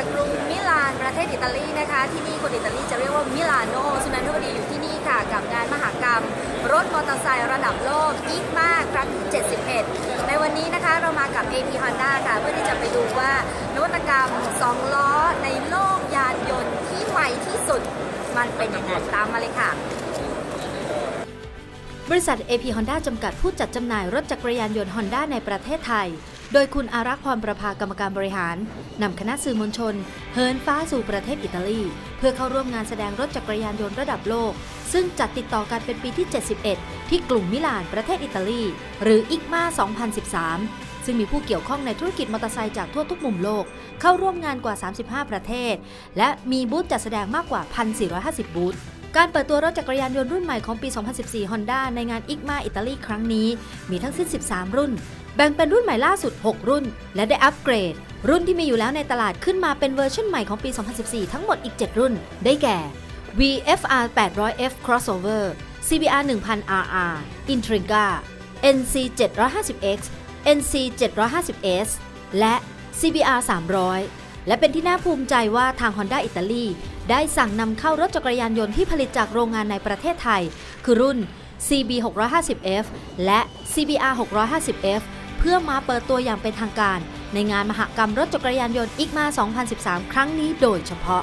ากกรุงมิลานประเทศอิตาลีนะคะ ที่นี่คนอิตาลีจะเรียกว่ามิลานโนสุนันทวดีอยู่ที่นี่ค่ะ กับงานมหากรรม รถมอเตอร์ไซค์ระดับโลกอีกมากครั้งที่ 71 ในวันนี้นะคะเรามากับ AP Honda ค่ะ เพื่อที่จะไปดูว่านวัตกรรม 2 ล้อในโลกยานยนต์ที่ใหม่ที่สุด มันเป็นยังไงตามมาเลยค่ะบริษัท AP Honda จำกัดผู้จัดจำหน่ายรถจักรยานยนต์ Honda ในประเทศไทย โดยคุณอารักษ์พรประภากรรมการบริหารนำคณะสื่อมวลชน เฮินฟ้าสู่ประเทศอิตาลี เพื่อเข้าร่วมงานแสดงรถจักรยานยนต์ระดับโลก ซึ่งจัดติดต่อกันเป็นปีที่ 71 ที่กรุงมิลานประเทศอิตาลี หรืออิกมา 2013 ซึ่งมีผู้เกี่ยวข้องในธุรกิจมอเตอร์ไซค์จากทั่วทุกมุมโลก เข้าร่วมงานกว่า 35 ประเทศ และมีบูธจัดแสดงมากกว่า 1,450 บูธ การเปิดตัวรถจักรยานยนต์รุ่นใหม่ของปี 2014 Honda ในงานอิกมาอิตาลีครั้งนี้ มีทั้งสิ้น 13 รุ่น แบ่งเป็นรุ่นใหม่ล่าสุด 6 รุ่น และได้อัปเกรด รุ่นที่มีอยู่แล้วในตลาดขึ้นมาเป็นเวอร์ชันใหม่ของปี 2014 ทั้งหมดอีก 7 รุ่น ได้แก่ VFR 800F Crossover CBR 1000 RR Intriga NC 750X NC 750S และ CBR 300 และเป็นที่น่าภูมิใจว่าทาง Honda อิตาลี ได้สั่งนำเข้ารถจักรยานยนต์ที่ผลิตจากโรงงานในประเทศไทย คือรุ่น CB 650F และ CBR 650F เพื่อมาเปิดตัวอย่างเป็นทางการ ในงานมหกรรมรถจักรยานยนต์อิกมา 2013 ครั้งนี้โดยเฉพาะ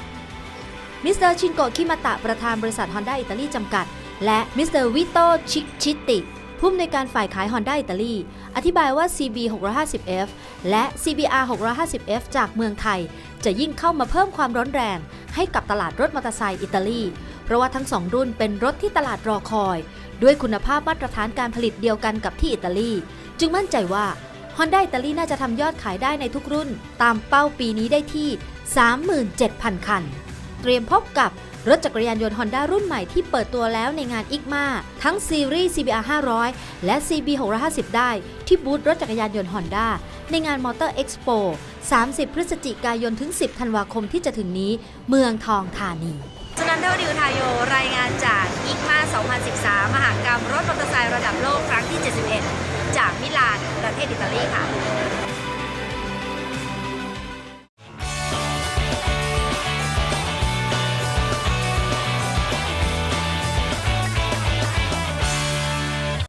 มิสเตอร์ชินโกะคิมาตะประธานบริษัท Honda อิตาลีจำกัด และมิสเตอร์วิโตชิชิติ ผู้อำนวยการฝ่ายขาย Honda อิตาลี อธิบายว่า CB 650F และ CBR 650F จากเมืองไทย จะยิ่งเข้ามาเพิ่มความร้อนแรง ให้กับตลาดรถมอเตอร์ไซค์อิตาลี เพราะว่าทั้งสองรุ่นเป็นรถที่ตลาดรอคอย ด้วยคุณภาพมาตรฐานการผลิตเดียวกันกับที่อิตาลี จึงมั่นใจว่า Honda อิตาลีน่าจะทำยอดขายได้ในทุกรุ่น ตามเป้าปีนี้ได้ที่ 37,000 คัน รียมพบกับรถจักรยานยนต์ Honda รุ่นใหม่ที่เปิดตัวแล้วในงานอิกมาทั้งซีรีส์ CBR 500 และ CB 650 ได้ ที่บูธรถจักรยานยนต์ Honda ในงาน Motor Expo 30 พฤศจิกายนถึง 10 ธันวาคมที่จะถึงนี้ เมืองทองธานีสุนันทวดีอุทายโย รายงานจากอิกมา 2013 มหากรรมรถมอเตอร์ไซค์ระดับโลกครั้งที่ 71 จากมิลานประเทศอิตาลีค่ะ